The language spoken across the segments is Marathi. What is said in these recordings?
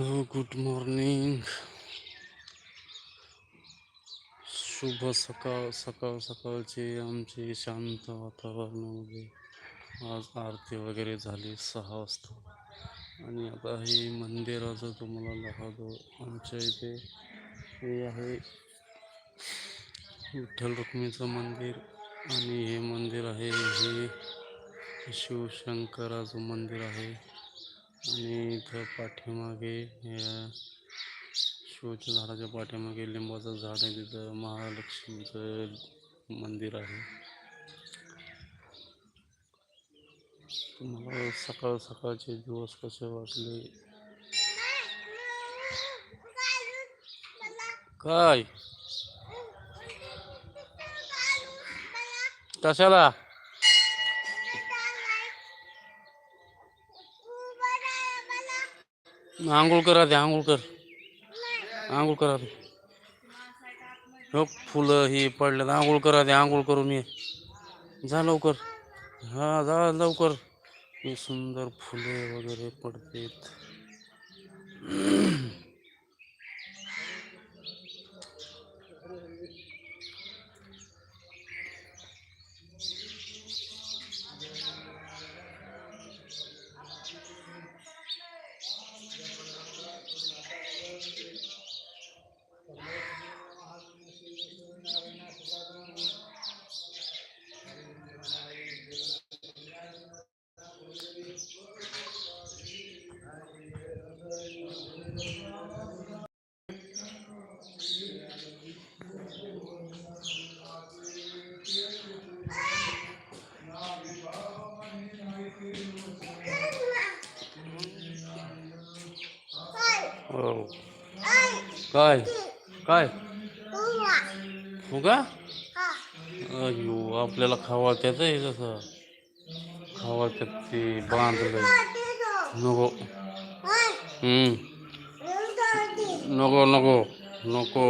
गुड मॉर्निंग शुभ सकाळ सकाळ सकाळची आमची शांत वातावरणामध्ये आज आरती वगैरे झाली सहा वाजता. आणि आता हे मंदिराचं तुम्हाला दाखवतो. आमच्या इथे हे आहे विठ्ठल रुक्मीचं मंदिर. आणि हे मंदिर आहे हे शिवशंकराचं मंदिर आहे. आणि इथं पाठीमागे शोच्या शिवच्या झाडाच्या पाठीमागे लिंबाचं झाड आहे. तिथं महालक्ष्मीचं मंदिर आहे. तुम्हाला सकाळ सकाळचे दिवस कसे वाटले? काय? कशाला? आंघोळ करा दे आंघोळ कर. आंघोळ करा दे हो फुलं ही पडल्यात. आंघोळ करा दे आंघोळ करून ये. जा लवकर. हा जा लवकर. सुंदर फुले वगैरे पडतेत हो काय? काय? हो. का अयो आपल्याला खावाळत्यात आहे कसं खावाळत्यात ते बांधलं नको. नको नको. नको.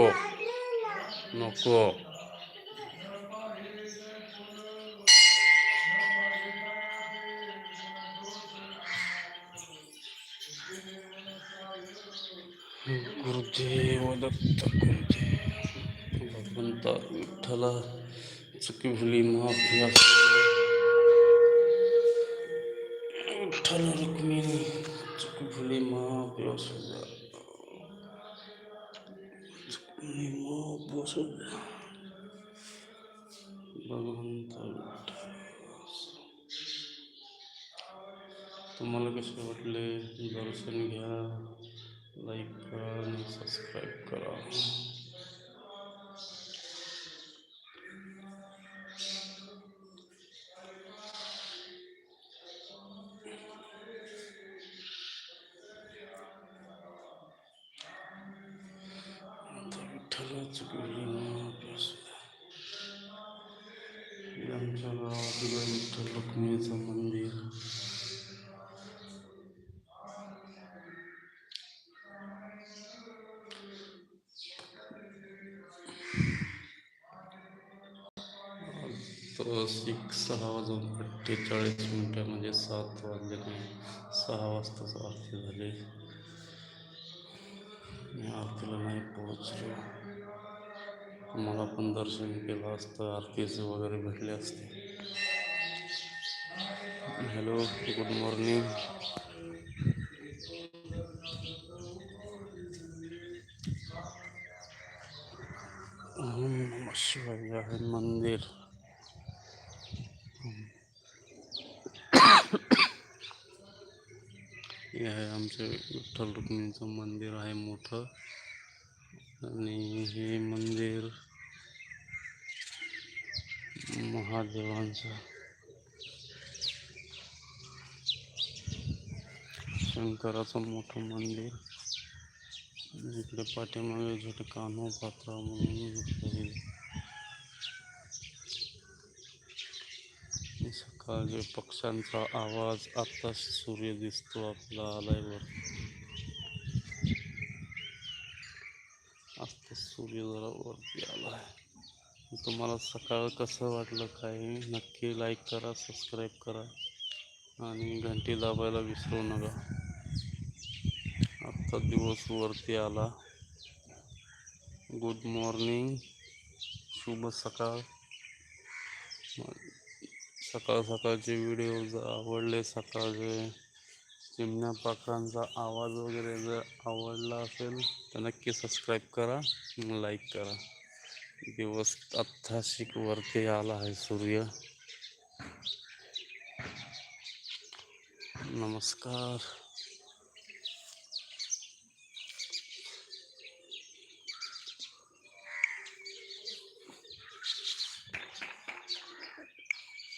नको. गुरुदेव दत्त गुरुदेव भगवंता विठ्ठला चुकी भुली माफी विठ्ठल रुक्मिणी चुकी भुली माफी असू द्या चुकी माफ असू द्या भगवंता विठ्ठल. तुम्हाला कसे वाटले? दर्शन घ्या. लाईक आणि सबस्क्राईब करा विठ्ठल मंदिर एक सहा वाजून अठ्ठेचाळीस मिनटं म्हणजे सात वाजले नाही सहा वाजताच आरती झाली. मी आरतीला नाही दर्शन केलं असतं, आरतीचे वगैरे भेटले हॅलो, गुड मॉर्निंग. ओम नमः शिवाय मंदिर. हे आहे आमचं विठ्ठल रुक्मिणीचं मंदिर आहे मोठं. आणि हे मंदिर महादेवांचं. शंकराचं मोठं मंदिर. इकडे पाठीमागे छोटे कान्हो पात्रा म्हणून आहे. आणि सकाळचे पक्ष्यांचा आवाज आता सूर्य दिसतो आपला आलायवर आता सूर्य जरा वरती आलाय. तुम्हाला सकाळ कसं वाटलं काय? नक्की लाईक करा सबस्क्राईब करा आणि घंटी दाबायला विसरू नका. आत्ता दिवस वरती आला. गुड मॉर्निंग शुभ सकाळ. सकाळ सकाळचे व्हिडिओ जर आवडले सकाळचे चिमण्या पाखरांचा आवाज वगैरे जर आवडला असेल तर नक्की सबस्क्राईब करा लाईक करा. दिवस अत्ताशिक वरती आला आहे सूर्य. नमस्कार.